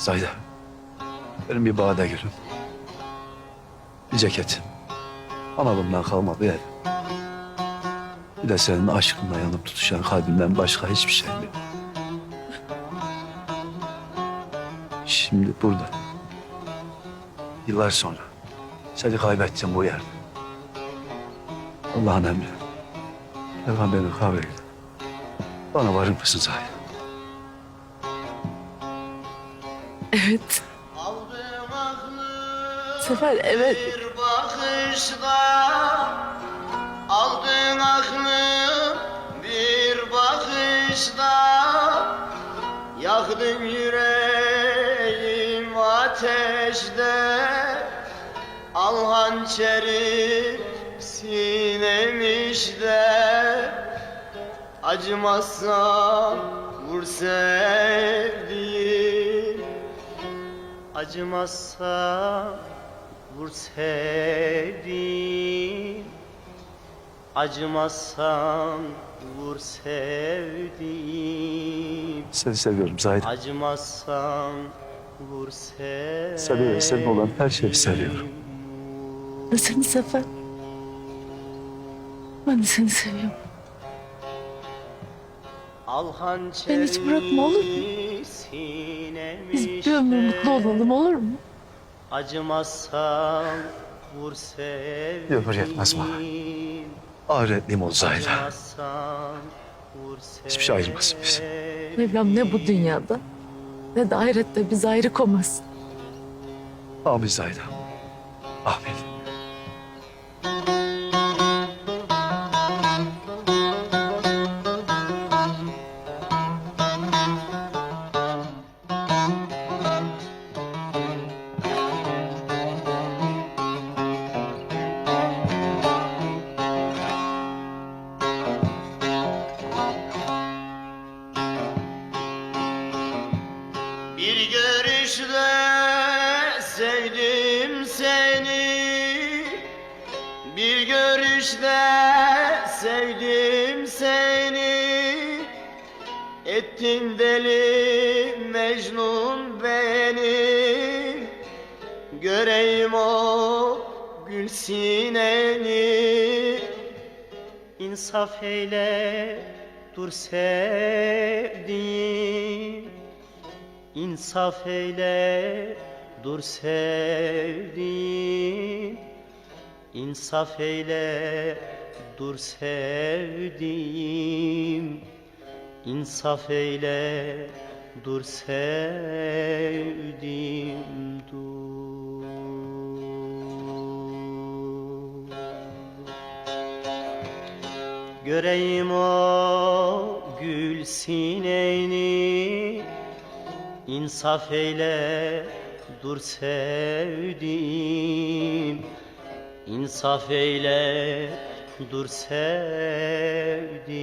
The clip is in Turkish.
Zayda. Benim bir bağda gülüm. Bir ceketim. Analımdan kalma bir ev. Bir de senin aşkınla yanıp tutuşan kalbimden başka hiçbir şey yok. Şimdi burada. Yıllar sonra. Seni kaybedeceğim bu yerde. Allah'ın emri. Peygamberin kavliyle. Bana varır mısın Zahir? Evet. Sefer evet. bir bakışta Aldığın aklım bir bakışta Yaktın yüreğim ateşte Al hançeri sinemişte Acımazsan vur sevdiğim Acımazsa vur sevdiğim Acımazsan vur sevdiğim Seni seviyorum Zahid. Acımazsan vur sevdiğim Seni, senin olan her şeyi seviyorum. Ben seni Sefer. Ben de seni seviyorum. Al hançeri Beni hiç bırakma, olur mu? Biz bir ömür mutlu olalım olur mu? Acımazsan vur sevdiğim Yok, yetmez bana. Ahiretliğim ol Zahide. Acımazsan vur Hiçbir şey ayırmasın bizi. Mevlam ne bu dünyada ne de ahirette bizi ayrı koymaz. Amin Zahide. Amin. Bir görüşle sevdim seni. Bir görüşle sevdim seni. Ettin deli Mecnun beni. Göreyim o gül sineni. İnsaf eyle dur sevdiğim İnsaf eyle dur sevdiğim. İnsaf eyle dur sevdiğim. İnsaf eyle dur sevdiğim dur. Göreyim o gül sineni İnsaf eyle dur sevdiğim. İnsaf eyle dur sevdiğim. dur